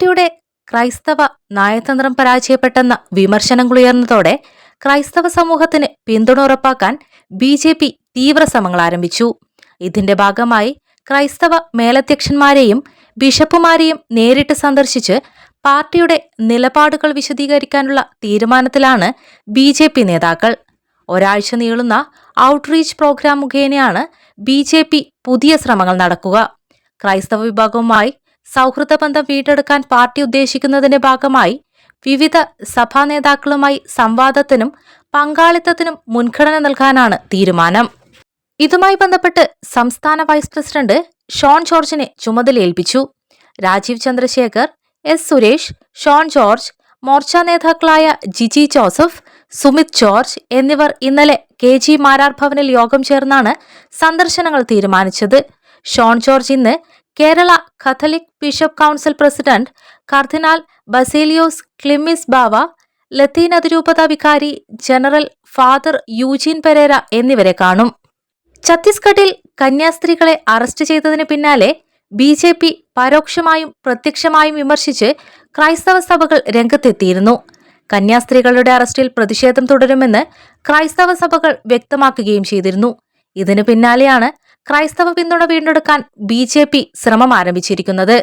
പാർട്ടിയുടെ ക്രൈസ്തവ നയതന്ത്രം പരാജയപ്പെട്ടെന്ന വിമർശനങ്ങളുയർന്നതോടെ ക്രൈസ്തവ സമൂഹത്തിന് പിന്തുണ ഉറപ്പാക്കാൻ ബി ജെ പി തീവ്ര ശ്രമങ്ങൾ ആരംഭിച്ചു. ഇതിന്റെ ഭാഗമായി ക്രൈസ്തവ മേലധ്യക്ഷന്മാരെയും ബിഷപ്പുമാരെയും നേരിട്ട് സന്ദർശിച്ച് പാർട്ടിയുടെ നിലപാടുകൾ വിശദീകരിക്കാനുള്ള തീരുമാനത്തിലാണ് ബി ജെ പി നേതാക്കൾ. ഒരാഴ്ച നീളുന്ന ഔട്ട്റീച്ച് പ്രോഗ്രാം മുഖേനയാണ് ബി ജെ പി പുതിയ ശ്രമങ്ങൾ നടക്കുക. ക്രൈസ്തവ വിഭാഗവുമായി സൗഹൃദ ബന്ധം വീണ്ടെടുക്കാൻ പാർട്ടി ഉദ്ദേശിക്കുന്നതിന്റെ ഭാഗമായി വിവിധ സഭാ നേതാക്കളുമായി സംവാദത്തിനും പങ്കാളിത്തത്തിനും മുൻഗണന നൽകാനാണ് തീരുമാനം. ഇതുമായി ബന്ധപ്പെട്ട് സംസ്ഥാന വൈസ് പ്രസിഡന്റ് ഷോൺ ജോർജിനെ ചുമതലയേൽപ്പിച്ചു രാജീവ് ചന്ദ്രശേഖർ എസ് സുരേഷ് ഷോൺ ജോർജ് മോർച്ച നേതാക്കളായ ജിജി ജോസഫ് സുമിത് ജോർജ് എന്നിവർ ഇന്നലെ കെ ജി മാരാർ ഭവനിൽ യോഗം ചേർന്നാണ് സന്ദർശനങ്ങൾ തീരുമാനിച്ചത്. ഷോൺ ജോർജ് ഇന്ന് Kerala Catholic bishop council president കർദിനാൾ ബസേലിയോസ് ക്ലിമിസ് ബാവ ലത്തീൻ അതിരൂപത വികാരി ജനറൽ ഫാദർ യൂജീൻ പെരേര എന്നിവരെ കാണും. ഛത്തീസ്ഗഡിൽ കന്യാസ്ത്രീകളെ അറസ്റ്റ് ചെയ്തതിന് പിന്നാലെ ബി ജെ പി പരോക്ഷമായും പ്രത്യക്ഷമായും വിമർശിച്ച് ക്രൈസ്തവ സഭകൾ രംഗത്തെത്തിയിരുന്നു. കന്യാസ്ത്രീകളുടെ അറസ്റ്റിൽ പ്രതിഷേധം തുടരുമെന്ന് ക്രൈസ്തവ സഭകൾ വ്യക്തമാക്കുകയും ചെയ്തിരുന്നു. ഇതിനു പിന്നാലെയാണ് ക്രൈസ്തവ പിന്തുണ വീണ്ടെടുക്കാൻ ബി ശ്രമം ആരംഭിച്ചിരിക്കുന്നത്.